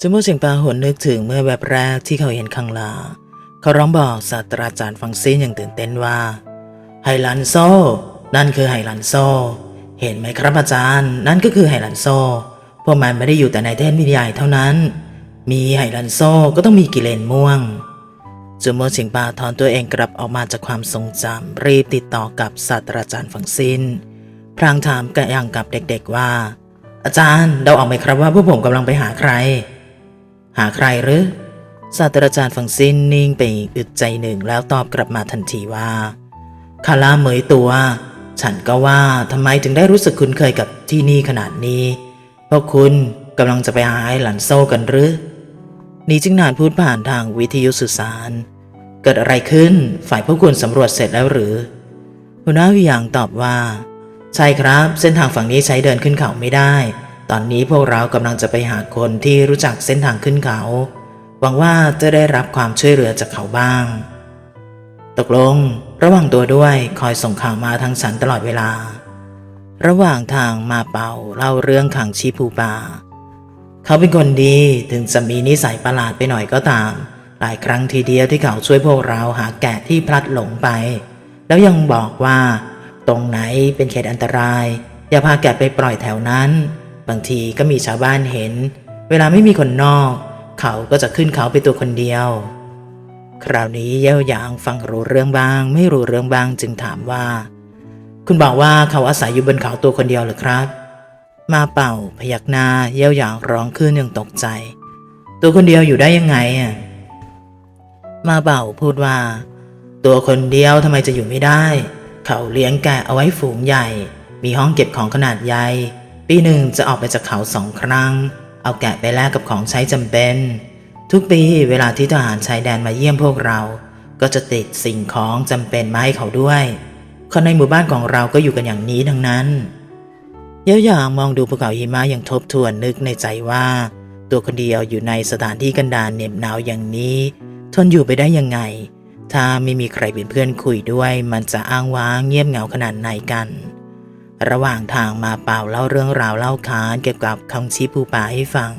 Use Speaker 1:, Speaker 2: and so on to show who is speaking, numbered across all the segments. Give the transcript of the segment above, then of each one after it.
Speaker 1: จมูกเฉียงปาหวนนึกถึงเมื่อแบบแรกที่เขาเห็นคังลา เขาร้องบอกศาสตราจารย์ฟังซินอย่างตื่นเต้นว่า ไฮลันโซ นั่นคือไฮลันโซ เห็นไหมครับอาจารย์ นั่นก็คือไฮลันโซ พวกมันไม่ได้อยู่แต่ในเทพนิยายเท่านั้น มีไฮลันโซก็ต้องมีกิเลนม่วงจูโมเฉียงปาถอนตัวเองกลับออกมาจากความทรงจำรีบติดต่อกับศาสตราจารย์ฝังซินพลางถามกระยังกับเด็กๆว่า อาจารย์เดาออกไหมครับว่าพวกผมกำลังไปหาใคร หาใครหรือศาสตราจารย์ฝังซินนิ่งไปอึดใจหนึ่งแล้วตอบกลับมาทันทีว่าคาร่าเหมยตัว ฉันก็ว่าทำไมถึงได้รู้สึกคุ้นเคยกับที่นี่ขนาดนี้พวกคุณกำลังจะไปหาไอ้หลันโซ่กันหรือนี่จึงนานพูดผ่านทางวิทยุสื่อสาร เกิดอะไรขึ้นฝ่ายพวกคุณสำรวจเสร็จแล้วหรือหัวหน้าวิยังตอบว่า ใช่ครับ เส้นทางฝั่งนี้ใช้เดินขึ้นเขาไม่ได้ ตอนนี้พวกเรากำลังจะไปหาคนที่รู้จักเส้นทางขึ้นเขา หวังว่าจะได้รับความช่วยเหลือจากเขาบ้าง ตกลง ระวังตัวด้วยคอยส่งข่าวมาทางฉันตลอดเวลา ระหว่างทางมาเป่าเล่าเรื่องขังชีภูปา เขาเป็นคนดีถึงจะมีนิสัยประหลาดไปหน่อยก็ตาม หลายครั้งทีเดียวที่เขาช่วยพวกเราหาแกะที่พลัดหลงไป แล้วยังบอกว่า ตรงไหนเป็นเขตอันตราย อย่าพาแกะไปปล่อยแถวนั้น บางทีก็มีชาวบ้านเห็น เวลาไม่มีคนนอก เขาก็จะขึ้นเขาไปตัวคนเดียว คราวนี้เย่าหยางฟังรู้เรื่องบ้าง ไม่รู้เรื่องบ้างจึงถามว่า คุณบอกว่าเขาอาศัยอยู่บนเขาตัวคนเดียวเหรือครับ มาเป่าพยักหน้าเย่าหยางร้องขึ้นอย่างตกใจ ตัวคนเดียวอยู่ได้ยังไงอะมาเป่าพูดว่า ตัวคนเดียวทำไมจะอยู่ไม่ได้ เขาเลี้ยงแกะเอาไว้ฝูงใหญ่ มีห้องเก็บของขนาดใหญ่ ปีหนึ่งจะออกไปจากเขาสองครั้ง เอาแกะไปแลกกับของใช้จำเป็น ทุกปีเวลาที่ทหารชายแดนมาเยี่ยมพวกเรา ก็จะติดสิ่งของจำเป็นมาให้เขาด้วย คนในหมู่บ้านของเราก็อยู่กันอย่างนี้ทั้งนั้นเย้าหยางมองดูภูเขาหิมะอย่างทบทวนนึกในใจว่า ตัวคนเดียวอยู่ในสถานที่กันดารเหน็บหนาวอย่างนี้ ทนอยู่ไปได้ยังไง ถ้าไม่มีใครเป็นเพื่อนคุยด้วย มันจะอ้างว้างเงียบเหงาขนาดไหนกัน ระหว่างทางมาเป่าเล่าเรื่องราวเล่าค้านเกี่ยวกับคำชี้ภูป่าให้ฟัง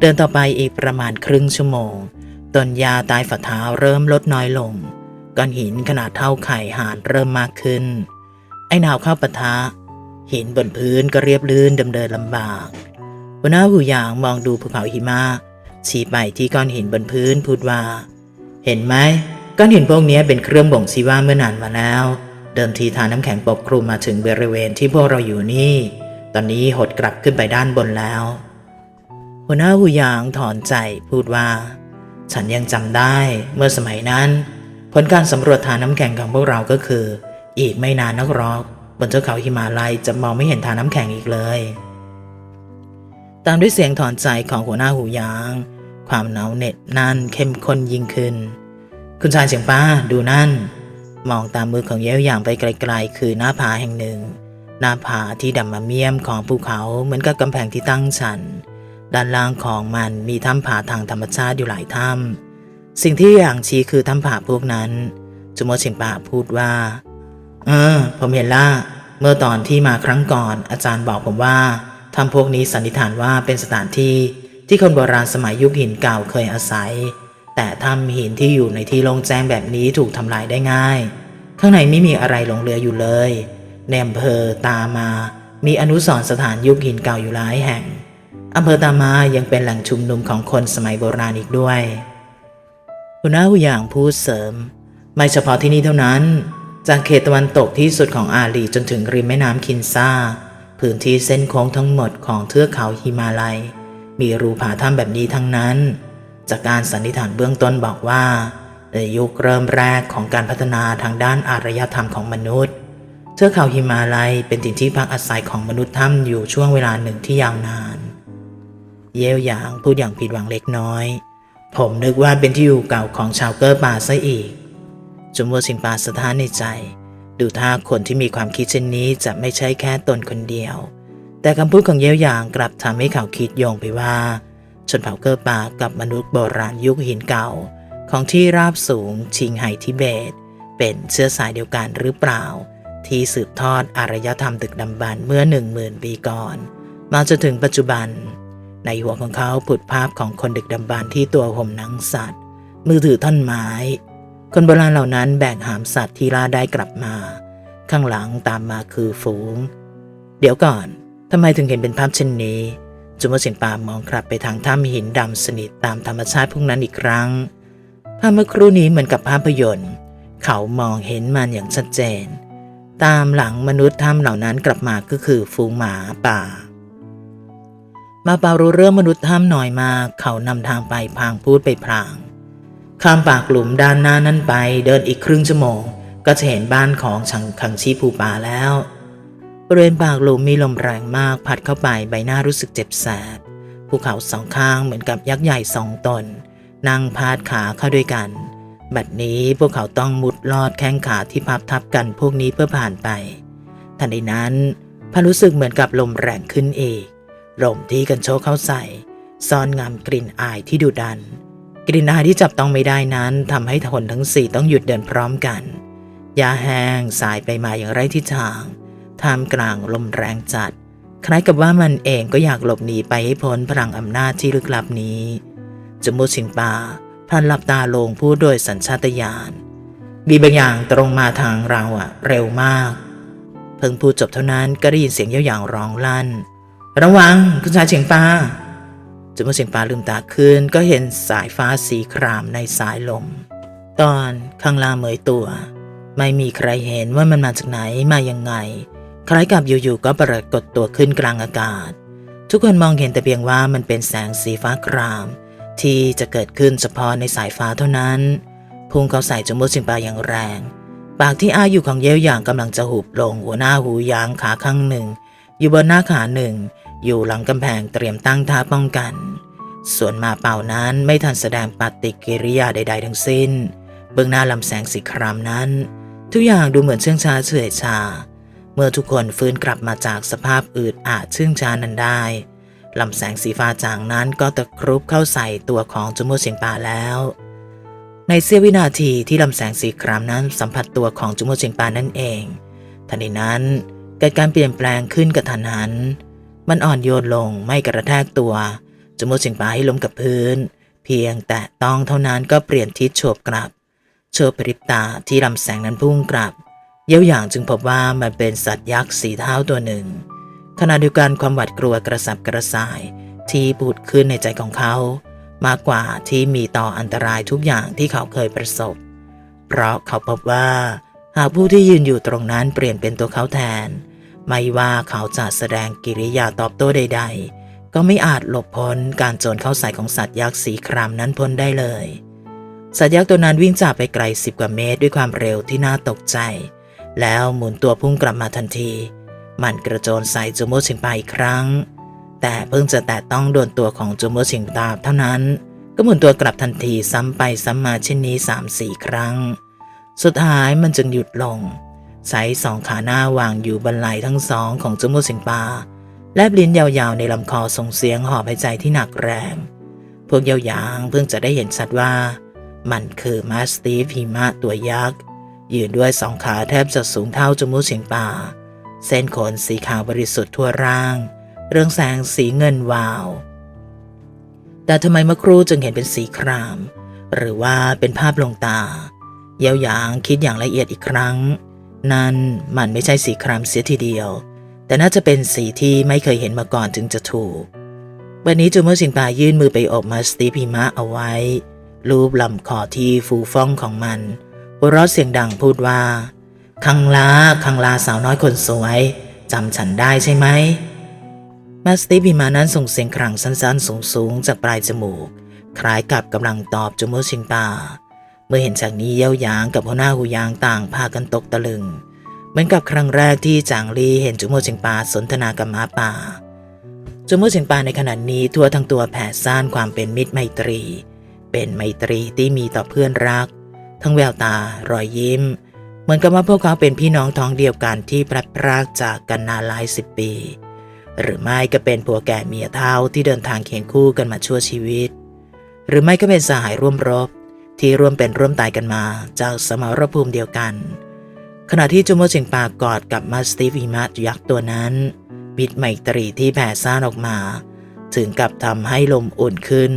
Speaker 1: เดินต่อไปอีกประมาณครึ่งชั่วโมง ต้นยาตายฝ่าเท้าเริ่มลดน้อยลง ก้อนหินขนาดเท่าไข่หานเริ่มมากขึ้น ไอ้หนาวเข้าปะทะ หินบนพื้นก็เรียบลื่นดำเนินลำบากหัวหน้าหูหยางมองดูภูเขาหิมะชี้ไปที่ก้อนหินบนพื้นพูดว่า เห็นไหมก้อนหินพวกนี้เป็นเครื่องบ่งชี้ว่าเมื่อนานมาแล้ว เดิมทีทานน้ำแข็งปกคลุมมาถึงบริเวณที่พวกเราอยู่นี่ ตอนนี้หดกลับขึ้นไปด้านบนแล้ว หัวหน้าหูยางถอนใจพูดว่า ฉันยังจำได้เมื่อสมัยนั้น ผลการสำรวจทานน้ำแข็งของพวกเราก็คือ อีกไม่นานนักหรอก บนเทือกเขาหิมาลัยจะมองไม่เห็นทานน้ำแข็งอีกเลย ตามด้วยเสียงถอนใจของหัวหน้าหูยาง ความหนาวเหน็ดนั่นเข้มข้นยิ่งขึ้น คุณชายเฉียงป้าดูนั่น มองตามมือของเย้วหยางไปไกลๆ คือหน้าผาแห่งหนึ่ง หน้าผาที่ดำมาเมียมของภูเขาเหมือนกับกำแพงที่ตั้งชัน ด้านล่างของมันมีถ้ำผาทางธรรมชาติอยู่หลายถ้ำสิ่งที่อย่างชี้คือถ้ำผาพวกนั้น จุโมเฉียงปาพูดว่า เออ ผมเห็นละเมื่อตอนที่มาครั้งก่อน อาจารย์บอกผมว่าถ้ำพวกนี้สันนิษฐานว่าเป็นสถานที่ที่คนโบราณสมัยยุคหินเก่าเคยอาศัย แต่ถ้ำหินที่อยู่ในที่โล่งแจ้งแบบนี้ถูกทำลายได้ง่าย ข้างในไม่มีอะไรหลงเหลืออยู่เลยในอำเภอตามา มีอนุสรสถานยุคหินเก่าอยู่หลายแห่งอำเภอตามายังเป็นแหล่งชุมนุมของคนสมัยโบราณอีกด้วยหัวหน้าหูหยางพูดเสริม ไม่เฉพาะที่นี่เท่านั้น จากเขตตะวันตกที่สุดของอาลีจนถึงริมแม่น้ำคินซาพื้นที่เส้นโค้งทั้งหมดของเทือกเขาฮิมาลัย มีรูผาถ้ำแบบนี้ทั้งนั้น จากการสันนิษฐานเบื้องต้นบอกว่า ในยุคเริ่มแรกของการพัฒนาทางด้านอารยธรรมของมนุษย์เทือกเขาฮิมาลัยเป็นถิ่นที่พักอาศัยของมนุษย์ถ้ำอยู่ช่วงเวลาหนึ่งที่ยาวนาน เย่วหยางพูดอย่างผิดหวังเล็กน้อย ผมนึกว่าเป็นที่อยู่เก่าของชาวเกอร์ป่าซะอีก จุมวัวสิงปาสะท้านในใจ ดูท่าคนที่มีความคิดเช่นนี้จะไม่ใช่แค่ตนคนเดียว แต่คำพูดของเย่วหยางกลับทำให้เขาคิดโยงไปว่า ชนเผ่าเกอร์ปากับมนุษย์โบราณยุคหินเก่า ของที่ราบสูงชิงไหทิเบต เป็นเชื้อสายเดียวกันหรือเปล่า ที่สืบทอดอารยธรรมตึกดำบรรพ์เมื่อหนึ่งหมื่นปีก่อน มาจนถึงปัจจุบัน ในหัวของเขาผุดภาพของคนดึกดำบรรพ์ที่ตัวห่มหนังสัตว์ มือถือท่อนไม้ คนโบราณเหล่านั้นแบกหามสัตว์ที่ล่าได้กลับมา ข้างหลังตามมาคือฝูง เดี๋ยวก่อนทำไมถึงเห็นเป็นภาพเช่นนี้ จุมสินปามองกลับไปทางถ้ำหินดำสนิทตามธรรมชาติพวกนั้นอีกครั้ง ภาพเมื่อครู่นี้เหมือนกับภาพยนตร์ เขามองเห็นมันอย่างชัดเจน ตามหลังมนุษย์ถ้ำเหล่านั้นกลับมาก็คือฝูงหมาป่า มาเปารู้เรื่องมนุษย์ถ้ำหน่อยมา เขานำทางไปพางพูดไปพลาง ข้ามปากหลุมด้านหน้านั้นไปเดินอีกครึ่งชั่วโมง ก็จะเห็นบ้านของชังคังชีภูป่าแล้ว ริเวณปากหลุมมีลมแรงมากพัดเข้าไปใบหน้ารู้สึกเจ็บแสบภูเขาสองข้างเหมือนกับยักษ์ใหญ่สองตน นั่งพาดขาเข้าด้วยกัน บัดนี้พวกเขาต้องมุดลอดแข้งขาที่พับทับกันพวกนี้เพื่อผ่านไป ทันใดนั้นพันรู้สึกเหมือนกับลมแรงขึ้นอีกลมที่กันโชกเข้าใส่ ซ่อนงามกลิ่นอายที่ดุดัน กลิ่นอายที่จับต้องไม่ได้นั้นทำให้คนทั้งสี่ต้องหยุดเดินพร้อมกันยาแห้งสายไปมาอย่างไร้ทิศทาง ท่ามกลางลมแรงจัด คล้ายกับว่ามันเองก็อยากหลบหนีไปให้พ้นพลังอำนาจที่ลึกลับนี้จมูกชิงปาพลันหลับตาลงพูดโดยสัญชาตญาณมีบางอย่างตรงมาทางเราอะเร็วมาก เพิ่งพูดจบเท่านั้นก็ได้ยินเสียงเย้าหยางร้องลั่น ระวังคุณชายเฉียงปาจมูกเฉียงปาลืมตาขึ้นก็เห็นสายฟ้าสีครามในสายลม ตอนข้างล่างเหมยตัว ไม่มีใครเห็นว่ามันมาจากไหนมายังไง คล้ายกับอยู่ๆก็ปรากฏตัวขึ้นกลางอากาศ ทุกคนมองเห็นแต่เพียงว่ามันเป็นแสงสีฟ้าคราม ที่จะเกิดขึ้นเฉพาะในสายฟ้าเท่านั้น พุ่งเข้าใส่จมูกสิงปาอย่างแรง ปากที่อ้าอยู่ของเย้วหยางกำลังจะหุบลงหัวหน้าหูยางขาข้างหนึ่ง อยู่บนหน้าขาหนึ่ง อยู่หลังกำแพงเตรียมตั้งท่าป้องกัน ส่วนมาเป่านั้นไม่ทันแสดงปฏิกิริยาใด ๆ ทั้งสิ้น เบื้องหน้าลำแสงสีครามนั้น ทุกอย่างดูเหมือนเชื่องช้าเฉื่อยชา เมื่อทุกคนฟื้นกลับมาจากสภาพอืดอาดชื่องชานั้นได้ลำแสงสีฟ้าจางนั้นก็ตะครุบเข้าใส่ตัวของจมูกเสียงป่าแล้ว ในเสี้ยววินาทีที่ลำแสงสีครามนั้นสัมผัสตัวของจมูกเสียงป่านั่นเองทันใดนั้นเกิดการเปลี่ยนแปลงขึ้นกระทันหัน มันอ่อนโยนลงไม่กระแทกตัวจมูกเสียงป่าให้ล้มกับพื้น เพียงแต่ต้องเท่านั้นก็เปลี่ยนทิศโฉบกลับโชว์ปริบตาที่ลำแสงนั้นพุ่งกลับ เยี่ยวอย่างจึงพบว่ามันเป็นสัตว์ยักษ์สีเท้าตัวหนึ่ง ขณะเดียวกันความหวาดกลัวกระสับกระส่ายที่ปูดขึ้นในใจของเขา มากกว่าที่มีต่ออันตรายทุกอย่างที่เขาเคยประสบ เพราะเขาพบว่า หากผู้ที่ยืนอยู่ตรงนั้นเปลี่ยนเป็นตัวเขาแทน ไม่ว่าเขาจะแสดงกิริยาตอบโต้ใด ๆ ก็ไม่อาจหลบพ้นการโจรเข้าใส่ของสัตว์ยักษ์สีครามนั้นพ้นได้เลย สัตว์ยักษ์ตัวนั้นวิ่งจากไปไกลสิบกว่าเมตรด้วยความเร็วที่น่าตกใจ แล้วหมุนตัวพุ่งกลับมาทันที มันกระโจนใส่จูโมชิงปาอีกครั้ง แต่เพิ่งจะแตะต้องโดนตัวของจูโมชิงตาเท่านั้น ก็หมุนตัวกลับทันทีซ้ำไปซ้ำมาเช่นนี้สามสี่ครั้ง สุดท้ายมันจึงหยุดลง ใช้สองขาหน้าวางอยู่บนไหล่ทั้งสองของจูโมชิงปาแลบลิ้นยาวๆ ในลำคอส่งเสียงหอบหายใจที่หนักแรง พวกยาวๆเพิ่งจะได้เห็นชัดว่า มันคือมาสตีฟหิมะตัวยักษ์ ยืนด้วยสองขาแทบจะสูงเท่าจมูกเฉียงป่า เส้นขนสีขาวบริสุทธิ์ทั่วร่าง เรื่องแสงสีเงินวาว แต่ทำไมเมื่อครูจึงเห็นเป็นสีคราม หรือว่าเป็นภาพลงตา เยาวยางคิดอย่างละเอียดอีกครั้ง นั่นมันไม่ใช่สีครามเสียทีเดียว แต่น่าจะเป็นสีที่ไม่เคยเห็นมาก่อนจึงจะถูกวันนี้จูมอร์สิงปายื่นมือไปอบมาสตีฟหิมะเอาไว้ รูปลำคอที่ฟูฟ่องของมัน หัวเราะเสียงดังพูดว่า คังลา คังลาสาวน้อยคนสวยจำฉันได้ใช่ไหมมาสติพิมานั้นส่งเสียงครางสั้นๆ สูงๆ จากปลายจมูก คล้ายกับกำลังตอบจมูกชิงปาเมื่อเห็นจากนี้เย้าหยางกับหัวหน้าหูยางต่างพากันตกตะลึง เหมือนกับครั้งแรกที่จางลีเห็นจมูกชิงปาสนทนากับหมาป่าจมูกชิงปาในขณะนี้ทั่วทั้งตัวแผ่ซ่านความเป็นมิตรไมตรี เป็นไมตรีที่มีต่อเพื่อนรัก ทั้งแววตารอยยิ้ม เหมือนกับว่าพวกเขาเป็นพี่น้องท้องเดียวกันที่พลัดพรากจากกันนานหลายสิบปี หรือไม่ก็เป็นผัวแก่เมียเท่าที่เดินทางเคียงคู่กันมาชั่วชีวิต หรือไม่ก็เป็นสหายร่วมรบ ที่ร่วมเป็นร่วมตายกันมาจากสมรภูมิเดียวกัน ขณะที่จูโมจิงปากอดกับมาสตีฟหิมะยักษ์ตัวนั้นมิตรไมตรีที่แผ่ซ่านออกมา ถึงกับทำให้ลมอุ่นขึ้น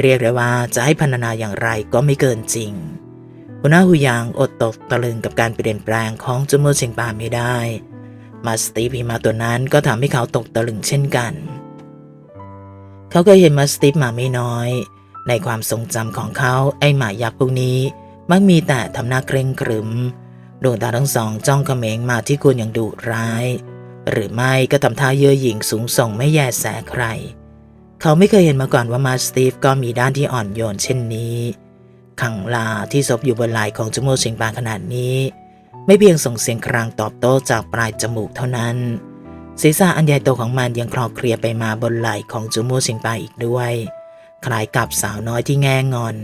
Speaker 1: เรียกได้ว่าจะให้พรรณนาอย่างไรก็ไม่เกินจริง หัวหน้าหูยางอดตกตะลึงกับการเปลี่ยนแปลงของจมูกเชิงป่าไม่ได้ มาสตีฟหิมาตัวนั้นก็ทำให้เขาตกตะลึงเช่นกัน เขาก็เห็นมาสตีฟมาไม่น้อย ในความทรงจำของเขาไอหมายักษ์พวกนี้ มักมีแต่ทำหน้าเคร่งครึมดวงตาทั้งสองจ้องเขม็งมาที่คุณอย่างดุร้าย หรือไม่ก็ทำท่าเย่อหยิ่งสูงส่งไม่แยแสใคร เขาไม่เคยเห็นมาก่อนว่ามาสตีฟก็มีด้านที่อ่อนโยนเช่นนี้ ขังลาที่ซบอยู่บนไหล่ของจมูกเชิงปานขนาดนี้ ไม่เพียงส่งเสียงครางตอบโต้จากปลายจมูกเท่านั้น ศีรษะอันใหญ่โตของมันยังคลอเคลียไปมาบนไหล่ของจมูกเชิงปานอีกด้วย คล้ายกับสาวน้อยที่แง่งอน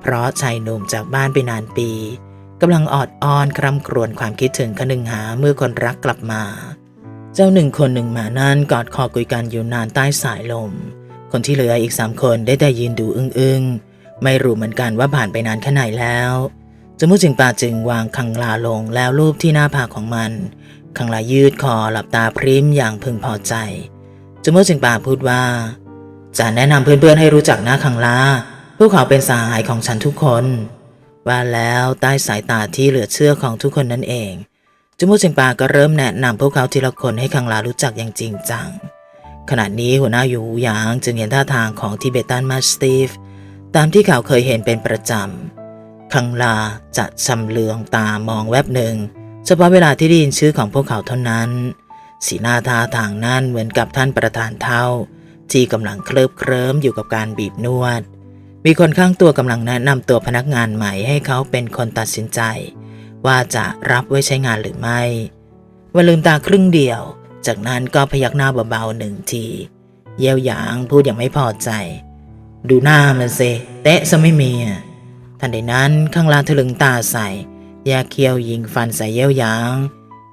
Speaker 1: เพราะชายหนุ่มจากบ้านไปนานปีกำลังออดอ้อนคร่ำครวญความคิดถึงคนึงหาเมื่อคนรักกลับมา เจ้าหนึ่งคนหนึ่งหมานั้นกอดคอคุยกันอยู่นานใต้สายลม คนที่เหลืออีกสามคนได้แต่ยืนดูอึ้งๆ ไม่รู้เหมือนกันว่าผ่านไปนานแค่ไหนแล้วจมูกจึงปาจึงวางคังลาลงแล้วรูปที่หน้าผากของมัน คังลายืดคอหลับตาพริ้มอย่างพึงพอใจจมูกจึงปาพูดว่าจะแนะนำเพื่อนๆให้รู้จักหน้าคังลาพวกเขาเป็นสหายของฉันทุกคน ว่าแล้วใต้สายตาที่เหลือเชื่อของทุกคนนั่นเองจมูกจึงปาก็เริ่มแนะนำพวกเขาทีละคนให้คังลารู้จักอย่างจริงจังขณะนี้หัวหน้าอยู่หยางจึงเห็นท่าทางของทิเบตันมาสตีฟ ตามที่เขาเคยเห็นเป็นประจำ คังลาจะชำเลืองตามองแวบหนึ่ง เฉพาะเวลาที่ได้ยินชื่อของพวกเขาเท่านั้น สีหน้าท่าทางนั้นเหมือนกับท่านประธานเท่า ที่กำลังเคลิบเคลิ้มอยู่กับการบีบนวด มีคนข้างตัวกำลังแนะนำตัวพนักงานใหม่ให้เขาเป็นคนตัดสินใจ ว่าจะรับไว้ใช้งานหรือไม่วันลืมตาครึ่งเดียว จากนั้นก็พยักหน้าเบาๆหนึ่งที เยี่ยวหยางพูดอย่างไม่พอใจ ดูหน้ามันเซเตะซะไม่มีอะทันใดนั้นข้างล่างทะลึงตาใส่ยกเคี้ยวยิงฟันใส่เยี่ยวหยาง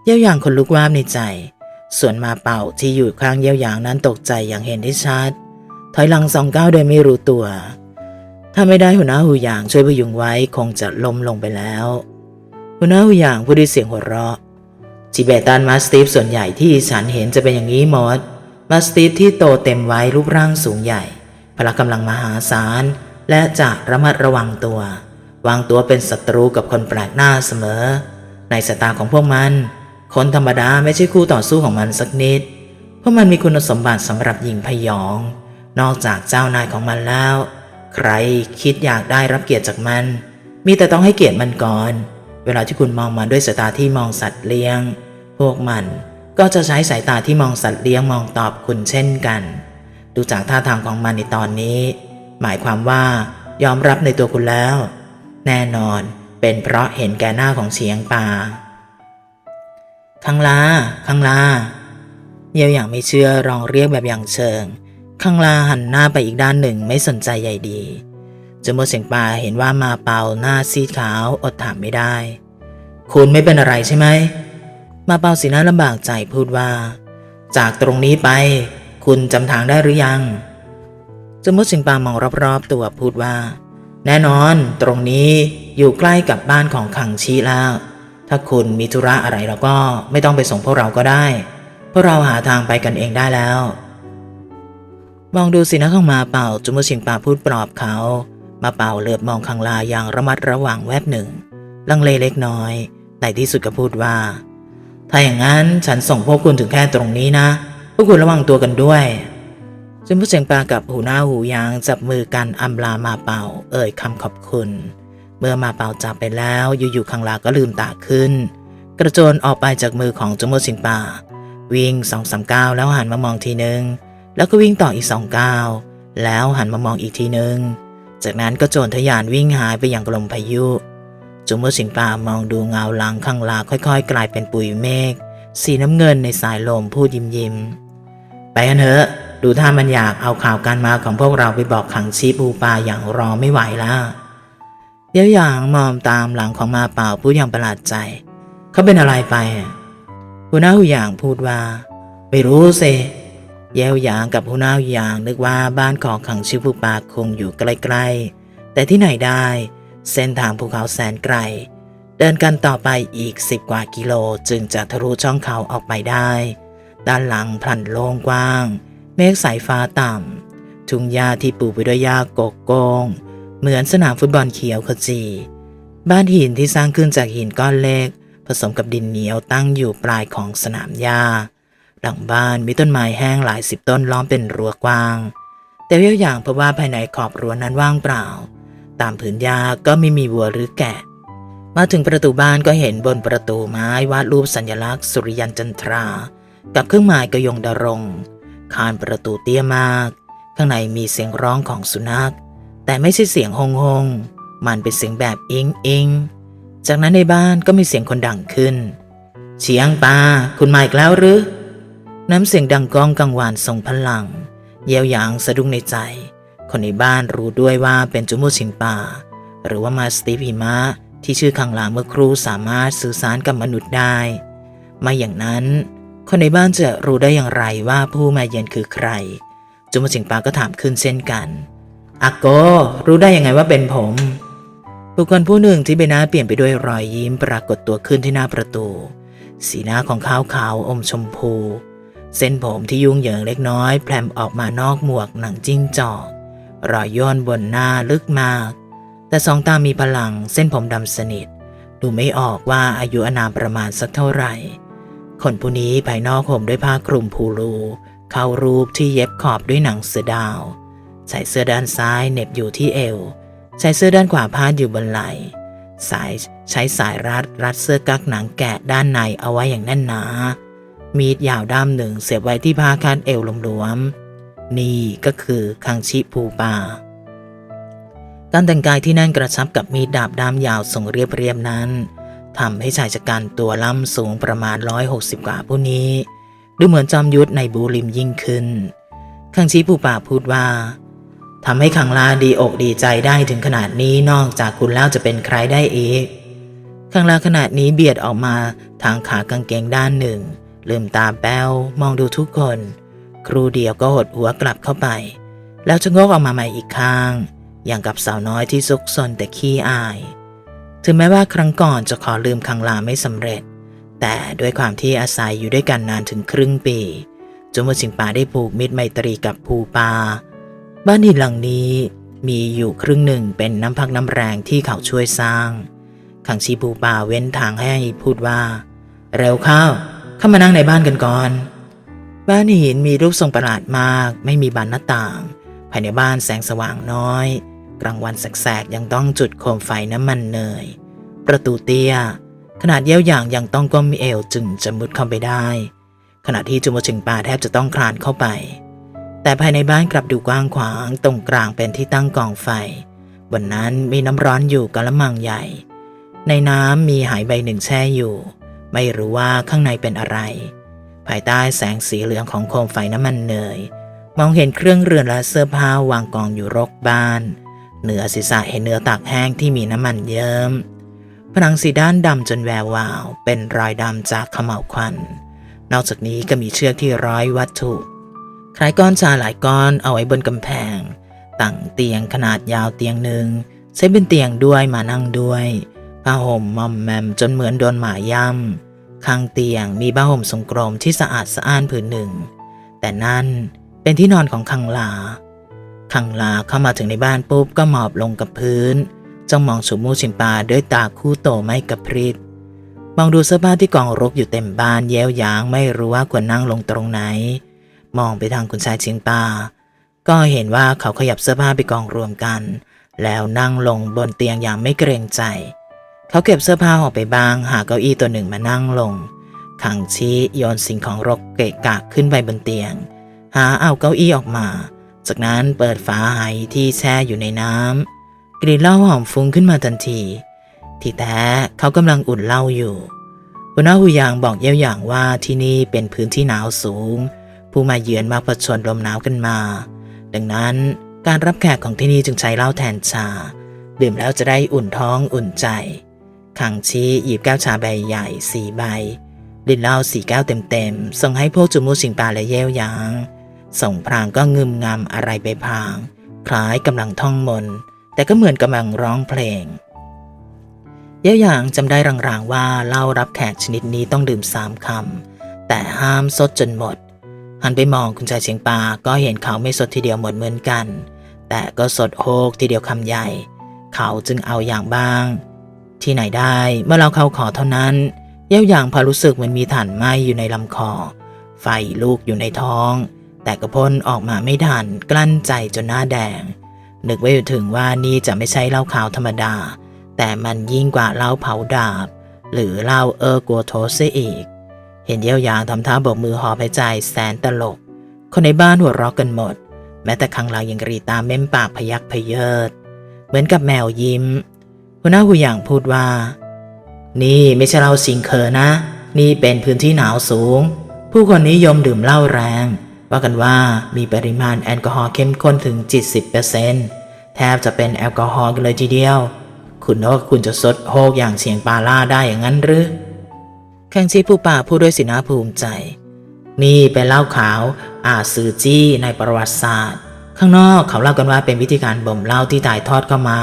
Speaker 1: เยี่ยวหยางคนลุกวาบในใจ ส่วนมาเป่าที่อยู่ข้างเยี่ยวหยางนั้นตกใจอย่างเห็นได้ชัด ถอยหลังสองก้าวโดยไม่รู้ตัว ถ้าไม่ได้หัวหน้าหูหยางช่วยพยุงไว้คงจะล้มลงไปแล้ว หัวหน้าหูหยางพูดด้วยเสียงหัวเราะจิเบตันมาสติฟส่วนใหญ่ที่ฉันเห็นจะเป็นอย่างนี้หมดมาสติฟที่โตเต็มไว้รูปร่างสูงใหญ่ พละกำลังมหาศาล และจะระมัดระวังตัว วางตัวเป็นศัตรูกับคนแปลกหน้าเสมอ ในสายตาของพวกมัน คนธรรมดาไม่ใช่คู่ต่อสู้ของมันสักนิด เพราะมันมีคุณสมบัติสำหรับหญิงพยอง นอกจากเจ้านายของมันแล้ว ใครคิดอยากได้รับเกียรติจากมัน มีแต่ต้องให้เกียรติมันก่อน เวลาที่คุณมองมันด้วยสายตาที่มองสัตว์เลี้ยง พวกมันก็จะใช้สายตาที่มองสัตว์เลี้ยงมองตอบคุณเช่นกัน ดูจากท่าทางของมันในตอนนี้ หมายความว่ายอมรับในตัวคุณแล้ว แน่นอนเป็นเพราะเห็นแก่หน้าของเฉียงป่าคังลาคังลาเยี่ยวอย่างไม่เชื่อลองเรียกแบบอย่างเชิงคังลาหันหน้าไปอีกด้านหนึ่งไม่สนใจใหญ่ดีจมูกเสียงป่าเห็นว่ามาเปาหน้าซีดขาวอดถามไม่ได้ คุณไม่เป็นอะไรใช่ไหม มาเปาสีหน้าลำบากใจพูดว่า จากตรงนี้ไป คุณจำทางได้หรือยังจมูกเสียงปามองรอบๆตัวพูดว่า แน่นอนตรงนี้อยู่ใกล้กับบ้านของขังชีแล้ว ถ้าคุณมีธุระอะไรเราก็ไม่ต้องไปส่งพวกเราก็ได้ พวกเราหาทางไปกันเองได้แล้ว มองดูสีหน้าของมาเป่าจุมุชิงปาพูดปลอบเขา มาเป่าเหลือบมองคังลาอย่างระมัดระวังแวบหนึ่ง ลังเลเล็กน้อยแต่ที่สุดก็พูดว่า ถ้าอย่างนั้นฉันส่งพวกคุณถึงแค่ตรงนี้นะ วกคุณระวังตัวกันด้วยจุมุชิงปากับหูหน้าหูยางจับมือกันอำลามาเป่า เอ่ยคำขอบคุณ เมื่อมาเป่าจากไปแล้วอยู่ๆคังลาก็ลืมตาขึ้น กระโจนออกไปจากมือของจุมุชิงปาวิ่งสองสามก้าวแล้วหันมามองทีนึง แล้วก็วิ่งต่ออีกสองก้าวแล้วหันมามองอีกทีนึง จากนั้นก็โจรทะยานวิ่งหายไปอย่างกลมพายุจุมเมื่อสิงปามองดูเงาหลังข้างลาค่อย ๆ กลายเป็นปุยเมฆสีน้ำเงินในสายลมพูดยิ้มยิ้ม กันเถอะ ดูถ้ามันอยากเอาข่าวการมาของพวกเราไปบอกขังชีปูปาอย่างรอไม่ไหวแล้วเดี๋ยวอย่างมองตามหลังของมาเป่าพูดอย่างประหลาดใจ เขาเป็นอะไรไปหัวหน้าหูหยางพูดว่า ไม่รู้สิเย้วหยางกับหัวหน้าหยางนึกว่าบ้านของขังชิฟูปาคงอยู่ใกล้ๆ แต่ที่ไหนได้ เส้นทางภูเขาแสนไกล เดินกันต่อไปอีกสิบกว่ากิโลจึงจะทะลุช่องเขาออกไปได้ ด้านหลังพลันโล่งกว้าง เมฆสายฟ้าต่ำ ทุ่งหญ้าที่ปลูกไปด้วยหญ้ากกโกง เหมือนสนามฟุตบอลเขียวขจี บ้านหินที่สร้างขึ้นจากหินก้อนเล็ก ผสมกับดินเหนียวตั้งอยู่ปลายของสนามหญ้า หลังบ้านมีต้นไม้แห้งหลายสิบต้นล้อมเป็นรั้วกว้าง แต่เวียวอย่างเพราะว่าภายในขอบรั้วนั้นว่างเปล่า ตามผืนหญ้าก็ไม่มีวัวหรือแกะมาถึงประตูบ้านก็เห็นบนประตูไม้วาดรูปสัญลักษณ์สุริยันจันทรา กับเครื่องหมายกระยงดารงคานประตูเตี้ยมาก ข้างในมีเสียงร้องของสุนัข แต่ไม่ใช่เสียงฮงฮงมันเป็นเสียงแบบอิงอิงจากนั้นในบ้านก็มีเสียงคนดังขึ้น เชียงปาคุณมาอีกแล้วหรือ น้ำเสียงดังก้องกังวานทรงพลัง เยียวหยางสะดุ้งในใจ คนในบ้านรู้ด้วยว่าเป็นจุมูชิงปาหรือว่ามาสตีฟหิมะที่ชื่อคังหลาเมื่อครูสามารถสื่อสารกับมนุษย์ได้ ไม่อย่างนั้น คนในบ้านจะรู้ได้อย่างไรว่าผู้มาเยือนคือใครจุมูชิงปาก็ถามขึ้นเช่นกันอาโกรู้ได้ยังไงว่าเป็นผมบุคคลผู้หนึ่งที่ใบหน้าเปลี่ยนไปด้วยรอยยิ้มปรากฏตัวขึ้นที่หน้าประตู สีหน้าของเขาขาวอมชมพู เส้นผมที่ยุ่งเหยิงเล็กน้อยแพรมออกมานอกหมวกหนังจิ้งจอก รอยย่นบนหน้าลึกมาก แต่สองตามีพลังเส้นผมดำสนิท ดูไม่ออกว่าอายุอนามประมาณสักเท่าไหร่ คนผู้นี้ภายนอกห่มด้วยผ้าคลุมผูรูเข้ารูปที่เย็บขอบด้วยหนังเสือดาว ใส่เสื้อด้านซ้ายเหน็บอยู่ที่เอว ใช้เสื้อด้านขวาพาดอยู่บนไหล่สายใช้สายรัดรัดเสื้อกั๊กหนังแกะด้านในเอาไว้อย่างแน่นหนา มีดยาวด้ามหนึ่งเสียบไว้ที่ผ้าคาดเอวหลวมๆนี่ก็คือคังชิภูปาการแต่งกายที่แน่นกระชับกับมีดดาบด้ามยาวทรงเรียบๆนั้น ทำให้ชายชะกันตัวล่ำสูงประมาณ 160 กว่าผู้นี้ ดูเหมือนจอมยุทธในบูริมยิ่งขึ้นคังชิภูปาพูดว่าทำให้คังลาดีอกดีใจได้ถึงขนาดนี้นอกจากคุณแล้วจะเป็นใครได้อีกคังลาขนาดนี้เบียดออกมาทางขากางเกงด้านหนึ่ง ลืมตาแป้ว มองดูทุกคน ครูเดียวก็หดหัวกลับเข้าไป แล้วชะงกออกมาใหม่อีกข้าง อย่างกับสาวน้อยที่ซุกซนแต่ขี้อาย ถึงแม้ว่าครั้งก่อนจะขอลืมคังลาไม่สำเร็จ แต่ด้วยความที่อาศัยอยู่ด้วยกันนานถึงครึ่งปีจนมาสิงปาได้ผูกมิตรไมตรีกับภูปา บ้านหินหลังนี้มีอยู่ครึ่งหนึ่งเป็นน้ำพักน้ำแรงที่เขาช่วยสร้าง ขังชีภูปาเว้นทางให้พูดว่า เร็วเข้า เข้ามานั่งในบ้านกันก่อน บ้านหินมีรูปทรงประหลาดมาก ไม่มีบานหน้าต่าง ภายในบ้านแสงสว่างน้อย กลางวันแสกๆยังต้องจุดโคมไฟน้ำมันเนย ประตูเตี้ย ขนาดเยี่ยวอย่างยังต้องก้มเอวจึงจะมุดเข้าไปได้ ขณะที่จุมชิงปาแทบจะต้องคลานเข้าไป แต่ภายในบ้านกลับดูกว้างขวางตรงกลางเป็นที่ตั้งกองไฟ บนนั้นมีน้ำร้อนอยู่กระมังใหญ่ ในน้ำมีหายใบหนึ่งแช่อยู่ ไม่รู้ว่าข้างในเป็นอะไร ภายใต้แสงสีเหลืองของโคมไฟน้ำมันเนยมองเห็นเครื่องเรือนและเสื้อผ้าวางกองอยู่รกบ้าน เหนือศีรษะเห็นเนื้อตากแห้งที่มีน้ำมันเยิ้มผนังสีด้านดำจนแวววาว เป็นรอยดำจากเขม่าวควัน นอกจากนี้ก็มีเชือกที่ร้อยวัตถุคล้ายก้อนชาหลายก้อนเอาไว้บนกำแพง ตั้งเตียงขนาดยาวเตียงหนึ่งใช้เป็นเตียงด้วยมานั่งด้วยผ้าห่มมอมแมมจนเหมือนโดนหมาย่ำข้างเตียงมีผ้าห่มทรงกลมที่สะอาดสะอ้านผืนหนึ่ง แต่นั่นเป็นที่นอนของคังลา คังลาเข้ามาถึงในบ้านปุ๊บก็หมอบลงกับพื้นจ้องมองสุมูชินปาด้วยตาคู่โตไม่กระพริบมองดูเสื้อผ้าที่กองรกอยู่เต็มบ้านแย้วหยางไม่รู้ว่าควรนั่งลงตรงไหน มองไปทางคุณชายชิงปา ก็เห็นว่าเขาขยับเสื้อผ้าไปกองรวมกัน แล้วนั่งลงบนเตียงอย่างไม่เกรงใจ เขาเก็บเสื้อผ้าออกไปบ้าง หาเก้าอี้ตัวหนึ่งมานั่งลงขังชี้โยนสิ่งของรกเกะกะขึ้นไปบนเตียง หาเอาเก้าอี้ออกมา จากนั้นเปิดฝาไหที่แช่อยู่ในน้ำกลิ่นเหล้าหอมฟุ้งขึ้นมาทันที ที่แท้เขากำลังอุ่นเหล้าอยู่หัวหน้าหูยางบอกเย่าอย่างว่าที่นี่เป็นพื้นที่หนาวสูง ผู้มาเยือนมาผจญลมหนาวกันมา ดังนั้นการรับแขกของที่นี่จึงใช้เหล้าแทนชา ดื่มแล้วจะได้อุ่นท้องอุ่นใจขังชี้หยิบแก้วชาใบใหญ่สี่ใบดื่มเหล้าสี่แก้วเต็มๆส่งให้พวกจุมูสิงปาและเย่วยาง ส่งพรางก็งึมงำอะไรไปพลาง คล้ายกำลังท่องมน แต่ก็เหมือนกำลังร้องเพลง เย่วยางจำได้รางๆว่าเหล้ารับแขกชนิดนี้ต้องดื่มสามคำแต่ห้ามซดจนหมด หันไปมองคุณชายเชียงปาก็เห็นเขาไม่สดทีเดียวหมดเหมือนกัน แต่ก็สดโฮกทีเดียวคำใหญ่ เขาจึงเอาอย่างบ้าง ที่ไหนได้เมื่อเราเขาขอเท่านั้นเย้าอย่างพอรู้สึกเหมือนมีถ่านไหมอยู่ในลำคอ ไฟลูกอยู่ในท้อง แต่กระพ้นออกมาไม่ทันกลั้นใจจนหน้าแดง นึกไว้อยู่ถึงว่านี่จะไม่ใช่เหล้าขาวธรรมดา แต่มันยิ่งกว่าเหล้าเผาดาบ หรือเหล้าเออร์กัวโทสเสียอีก เห็นเยี่ยวยางทำท่าโบกมือหอบหายใจแสนตลก คนในบ้านหัวเราะกันหมด แม้แต่คังลายังกรีตามเม้มปากพยักพยเยิด เหมือนกับแมวยิ้มหัวหน้าหูอย่างพูดว่า นี่ไม่ใช่เหล้าสิงเคอนะ นี่เป็นพื้นที่หนาวสูง ผู้คนนิยมดื่มเหล้าแรง ว่ากันว่ามีปริมาณแอลกอฮอล์เข้มข้นถึง 70%แทบจะเป็นแอลกอฮอล์กันเลยทีเดียว คุณนึกว่าคุณจะซดโฮกอย่างเสียงปาล่าได้อย่างนั้นหรือแข่งชีผู้ป่าพูดด้วยสีหน้าภูมิใจ นี่เป็นเหล้าขาวอาซือจี้ในประวัติศาสตร์ ข้างนอกเขาเล่ากันว่าเป็นวิธีการบ่มเหล้าที่ถ่ายทอดเข้ามา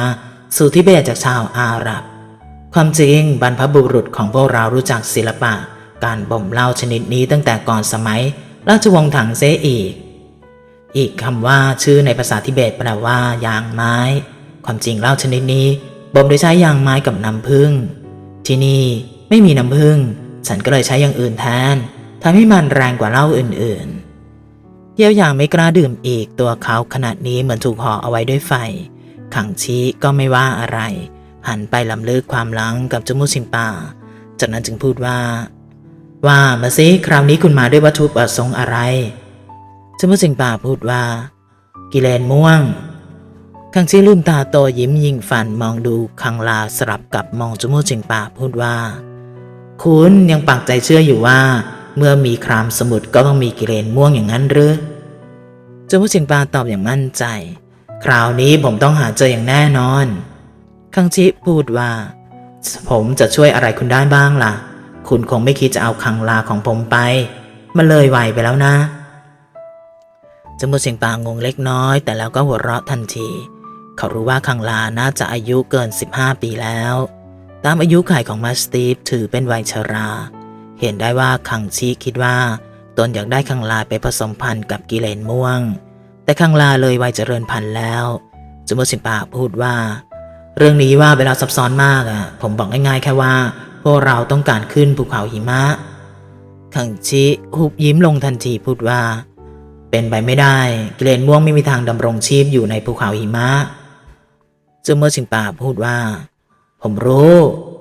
Speaker 1: สู่ทิเบตจากชาวอาหรับ ความจริงบรรพบุรุษของพวกเรารู้จักศิลปะ การบ่มเหล้าชนิดนี้ตั้งแต่ก่อนสมัย ราชวงศ์ถังเซอีก อีกคำว่าชื่อในภาษาทิเบตแปลว่ายางไม้ ความจริงเหล้าชนิดนี้บ่มโดยใช้ยางไม้กับน้ำผึ้งที่นี่ไม่มีน้ำผึ้งฉันก็เลยใช้อย่างอื่นแทนทำให้มันแรงกว่าเหล้าอื่นๆ เยี่ยวอย่างไม่กล้าดื่มอีกตัวเขาขนาดนี้เหมือนถูกห่อเอาไว้ด้วยไฟ ขังชี้ก็ไม่ว่าอะไร หันไปลำลึกความหลังกับจมูกชิมป่า จากนั้นจึงพูดว่า ว่ามาสิคราวนี้คุณมาด้วยวัตถุประสงค์อะไรจมูกชิมปาพูดว่า กิเลนม่วงคังชี้ลืมตาโตยิ้มยิงฟันมองดูคังลาสลับกับมองจมูกชิงป่าพูดว่า คุณยังปักใจเชื่ออยู่ว่า เมื่อมีครามสมุทรก็ต้องมีกิเลนม่วงอย่างนั้นหรือจมูกชิงปาตอบอย่างมั่นใจ คราวนี้ผมต้องหาเจออย่างแน่นอน คังชิพูดว่า ผมจะช่วยอะไรคุณได้บ้างล่ะ คุณคงไม่คิดจะเอาคังลาของผมไป มันเลยไวไปแล้วนะจมูกเสียงปางงงเล็กน้อย แต่แล้วก็หัวเราะทันที เขารู้ว่าคังลาน่าจะอายุเกิน 15 ปีแล้ว ตามอายุขัยของมาสตีฟถือเป็นวัยชรา เห็นได้ว่าคังชีคิดว่าตนอยากได้คังลาไปผสมพันธุ์กับกิเลนม่วง แต่คังลาเลยวัยเจริญพันธุ์แล้วจมูกเสียงปาพูดว่า เรื่องนี้ว่าเวลาซับซ้อนมากอะ ผมบอกง่ายๆแค่ว่า วกเราต้องการขึ้นภูเขาหิมะคังชิหุบยิ้มลงทันทีพูดว่า เป็นไปไม่ได้กิเลนม่วงไม่มีทางดำรงชีพอยู่ในภูเขาหิมะเจ้าเมื่อชิงป่าพูดว่า ผมรู้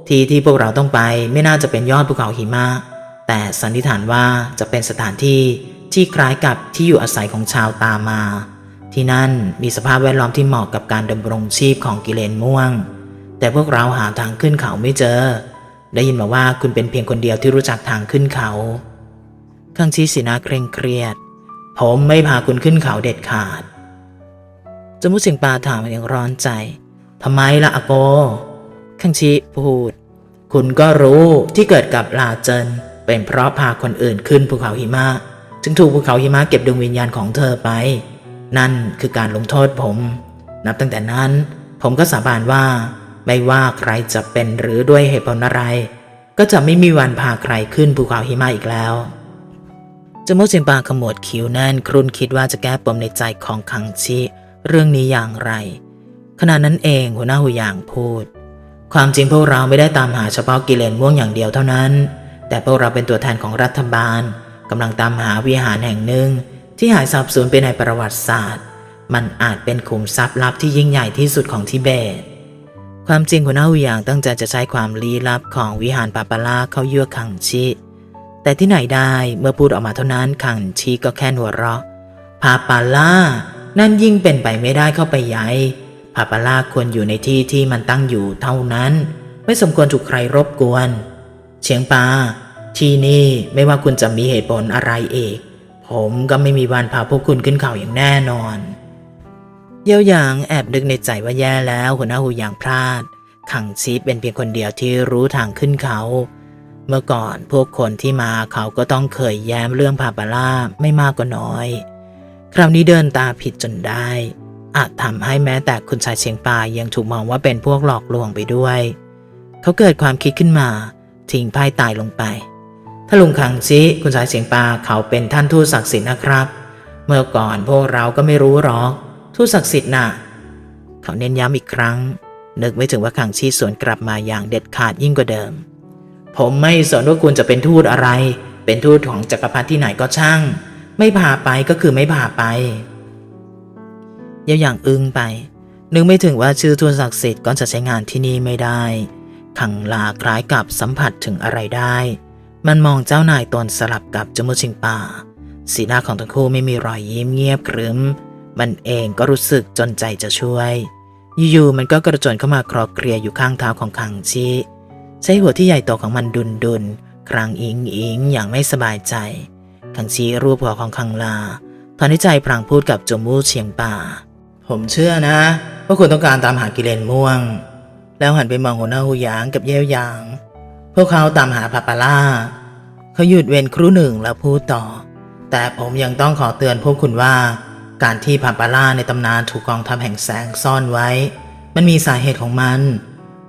Speaker 1: ที่ที่พวกเราต้องไปไม่น่าจะเป็นยอดภูเขาหิมะ แต่สันนิษฐานว่าจะเป็นสถานที่ที่คล้ายกับที่อยู่อาศัยของชาวตามา ที่นั่นมีสภาพแวดล้อมที่เหมาะกับการดำรงชีพของกิเลนม่วง แต่พวกเราหาทางขึ้นเขาไม่เจอ ได้ยินมาว่าคุณเป็นเพียงคนเดียวที่รู้จักทางขึ้นเขาคังชีสีหนาเคร่งเครียด ผมไม่พาคุณขึ้นเขาเด็ดขาดจมูกเสียงปลาถามอย่างร้อนใจทำไมล่ะอาโกคังชิพูด คุณก็รู้ที่เกิดกับลาเจนเป็นเพราะพาคนอื่นขึ้นภูเขาหิมะ จึงถูกภูเขาหิมะเก็บดวงวิญญาณของเธอไป นั่นคือการลงโทษผม นับตั้งแต่นั้น ผมก็สาบานว่า ไม่ว่าใครจะเป็นหรือด้วยเหตุผลอะไร ก็จะไม่มีวันพาใครขึ้นภูเขาหิมะอีกแล้วจมูกเสียงปาขมวดคิ้วแน่นครุนคิดว่าจะแก้ปมในใจของคังชิ เรื่องนี้อย่างไร ขณะนั้นเองหัวหน้าหูอย่างพูด ความจริงพวกเราไม่ได้ตามหาเฉพาะกิเลนม่วงอย่างเดียวเท่านั้น แต่พวกเราเป็นตัวแทนของรัฐบาลกำลังตามหาวิหารแห่งหนึ่ง ที่หายสาบสูญไปในประวัติศาสตร์ มันอาจเป็นขุมทรัพย์ลับที่ยิ่งใหญ่ที่สุดของทิเบต ความจริงหัวหน้าหูอย่างตั้งใจจะใช้ความลี้ลับของวิหารปาปาลาเข้ายั่วคังชิแต่ที่ไหนได้เมื่อพูดออกมาเท่านั้นคังชีก็แค่หัวเราะพาปาลานั่นยิ่งเป็นไปไม่ได้เข้าไปใหญ่พาปาลาควรอยู่ในที่ที่มันตั้งอยู่เท่านั้น ไม่สมควรถูกใครรบกวน เฉียงปาที่นี่ไม่ว่าคุณจะมีเหตุผลอะไรเอก ผมก็ไม่มีวันพาพวกคุณขึ้นเขาอย่างแน่นอน เยี่ยวหยางแอบนึกในใจว่าแย่แล้วหัวหน้าหูหยางพลาด ขังชีเป็นเพียงคนเดียวที่รู้ทางขึ้นเขา เมื่อก่อนพวกคนที่มาเขาก็ต้องเคยแย้มเรื่องพาปาล่าไม่มากก็น้อย คราวนี้เดินตาผิดจนได้ อาจทำให้แม้แต่คุณชายเชียงปายังถูกมองว่าเป็นพวกหลอกลวงไปด้วย เขาเกิดความคิดขึ้นมาทิ้งไพ่ตายลงไป ถ้าลุงคังชิคุณสายเสียงปาเขาเป็นท่านทูตศักดิ์สิทธิ์นะครับ เมื่อก่อนพวกเราก็ไม่รู้หรอก ทูตศักดิ์สิทธิ์น่ะเขาเน้นย้ำอีกครั้ง นึกไม่ถึงว่าคังชีสวนกลับมาอย่างเด็ดขาดยิ่งกว่าเดิม ผมไม่สนว่าคุณจะเป็นทูตอะไร เป็นทูตของจักรพรรดิที่ไหนก็ช่าง ไม่พาไปก็คือไม่พาไปเยาอย่างอึ้งไป นึกไม่ถึงว่าชื่อทูตศักดิ์สิทธิ์ก็จะใช้งานที่นี่ไม่ได้ ขังลาคล้ายกับสัมผัสถึงอะไรได้ มันมองเจ้านายตนสลับกับจมูกชิงป่า สีหน้าของทั้งคู่ไม่มีรอยยิ้มเงียบครึ้ม มันเองก็รู้สึกจนใจจะช่วย อยู่ๆมันก็กระโจนเข้ามาคลอเคลียอยู่ข้างเท้าของคังชิใช้หัวที่ใหญ่โตของมันดุนดุนๆครางอิงอิงอย่างไม่สบายใจ คังชีรูปหัวของคังลาถอนใจพลางพูดกับจมูเฉียงป่า ผมเชื่อนะว่าคุณต้องการตามหากิเลนม่วง แล้วหันไปมองหัวหน้าหูหยางกับเย่หยาง พวกเขาตามหาพาปาล่าเขาหยุดเว้นครู่หนึ่งแล้วพูดต่อ แต่ผมยังต้องขอเตือนพวกคุณว่า การที่พาปาล่าในตำนานถูกกองทัพแห่งแสงซ่อนไว้ มันมีสาเหตุของมัน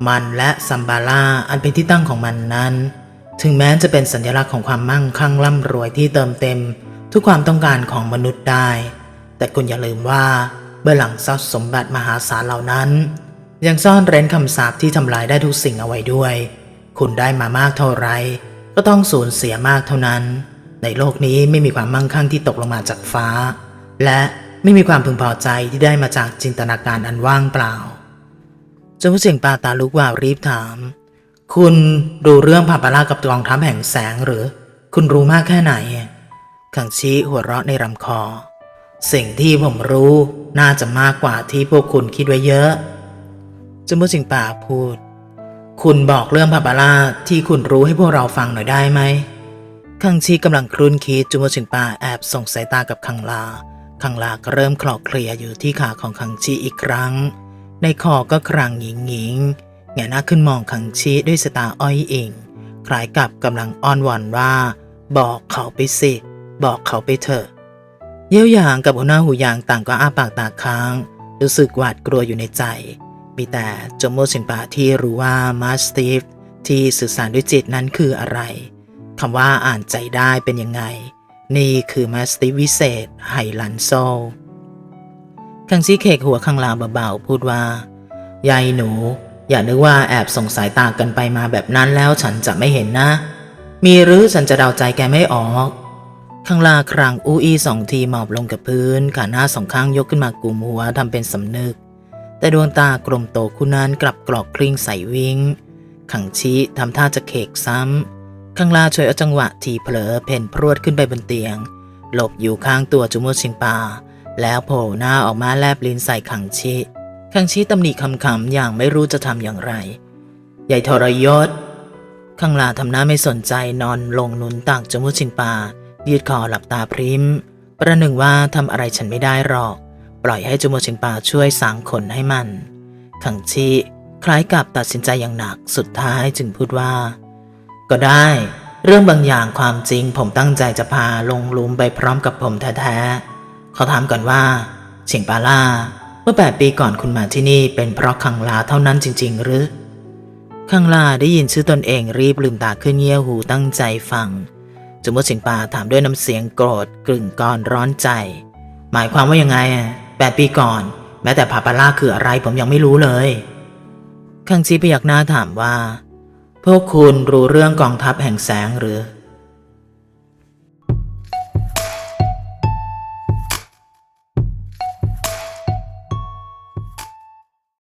Speaker 1: มันและซัมบาล่าอันเป็นที่ตั้งของมันนั้น ถึงแม้จะเป็นสัญลักษณ์ของความมั่งคั่งร่ำรวยที่เติมเต็ม ทุกความต้องการของมนุษย์ได้ แต่คุณอย่าลืมว่าเบื้องหลังทรัพย์สมบัติมหาศาลเหล่านั้น ยังซ่อนเร้นคำสาปที่ทำลายได้ทุกสิ่งเอาไว้ด้วย คุณได้มามากเท่าไร ก็ต้องสูญเสียมากเท่านั้น ในโลกนี้ไม่มีความมั่งคั่งที่ตกลงมาจากฟ้า และไม่มีความพึงพอใจที่ได้มาจากจินตนาการอันว่างเปล่าจ้าผู้เสียงปาตาลุกวาวรีบถาม คุณรู้เรื่องพาปาร่ากับกองทัพแห่งแสงหรือ คุณรู้มากแค่ไหนขังชี้หัวเราะในลำคอ สิ่งที่ผมรู้น่าจะมากกว่าที่พวกคุณคิดไว้เยอะจ้าผู้เสียงป่าพูด คุณบอกเรื่องพาปาร่าที่คุณรู้ให้พวกเราฟังหน่อยได้ไหมคังชีกำลังครุ่นคิดจุโมชิงปาแอบส่งสายตากับคังลา คังลาก็เริ่มคลอกเคลียอยู่ที่ขาของคังชีอีกครั้ง ในคอก็ครางหญิงหญิงแงหน้าขึ้นมองคังชีด้วยสตาอ้อยอิงคล้ายกับกำลังอ้อนวอนว่า บอกเขาไปสิ บอกเขาไปเถอะ เยี่ยวหยางกับหัวหน้าหูยางต่างก็อ้าปากตาค้าง รู้สึกหวาดกลัวอยู่ในใจ มีแต่จมโมชินปาที่รู้ว่ามาสตีฟที่สื่อสารด้วยจิตนั้นคืออะไรคำว่าอ่านใจได้เป็นยังไง นี่คือมาสติวิเศษไฮลันโซคังซีเคกหัวข้างลาเบาๆพูดว่า ยายหนู อย่านึกว่าแอบส่งสายตากันไปมาแบบนั้นแล้วฉันจะไม่เห็นนะ มีหรือฉันจะเดาใจแกไม่ออกข้างลาครางอูอีสองทีหมอบลงกับพื้นขาหน้าสองข้างยกขึ้นมากลุ่มหัวทำเป็นสำนึก แต่ดวงตากลมโตคู่นั้นกลับกรอกกริ้งใส่วิงขังชี้ทำท่าจะเคกซ้ำ ข้างลาช่วยเอาจังหวะทีเผลอเพ่นพรวดขึ้นไปบนเตียง หลบอยู่ข้างตัวจุมุชิงปา แล้วโผล่หน้าออกมาแลบลิ้นใส่ขังชิขังชิตำหนิคำๆอย่างไม่รู้จะทำอย่างไรใหญ่ทรยศข้างลาทำหน้าไม่สนใจนอนลงนุนตักจุมุชิงปา ยืดคอหลับตาพริม ประหนึ่งว่าทำอะไรฉันไม่ได้หรอก ปล่อยให้จุมุชิงปาช่วยสางขนให้มัน ขังชิคล้ายกับตัดสินใจอย่างหนักสุดท้ายจึงพูดว่า ก็ได้ เรื่องบางอย่างความจริงผมตั้งใจจะพาลงลุมไปพร้อมกับผมแท้ๆเขาถามก่อนว่าเฉียงปาล่า เมื่อแปดปีก่อนคุณมาที่นี่เป็นเพราะคังลาเท่านั้นจริง ๆ หรือคังลาได้ยินชื่อตนเองรีบลืมตาขึ้นเงี่ยหูตั้งใจฟังจุมเฉียงปาถามด้วยน้ำเสียงโกรธกลึ่งกรร้อนใจ หมายความว่ายังไงอะแปดปีก่อน แม้แต่พาปาล่าคืออะไรผมยังไม่รู้เลยคังชีพยักหน้าถามว่า พวกคุณรู้เรื่องกองทัพแห่งแสงหรือ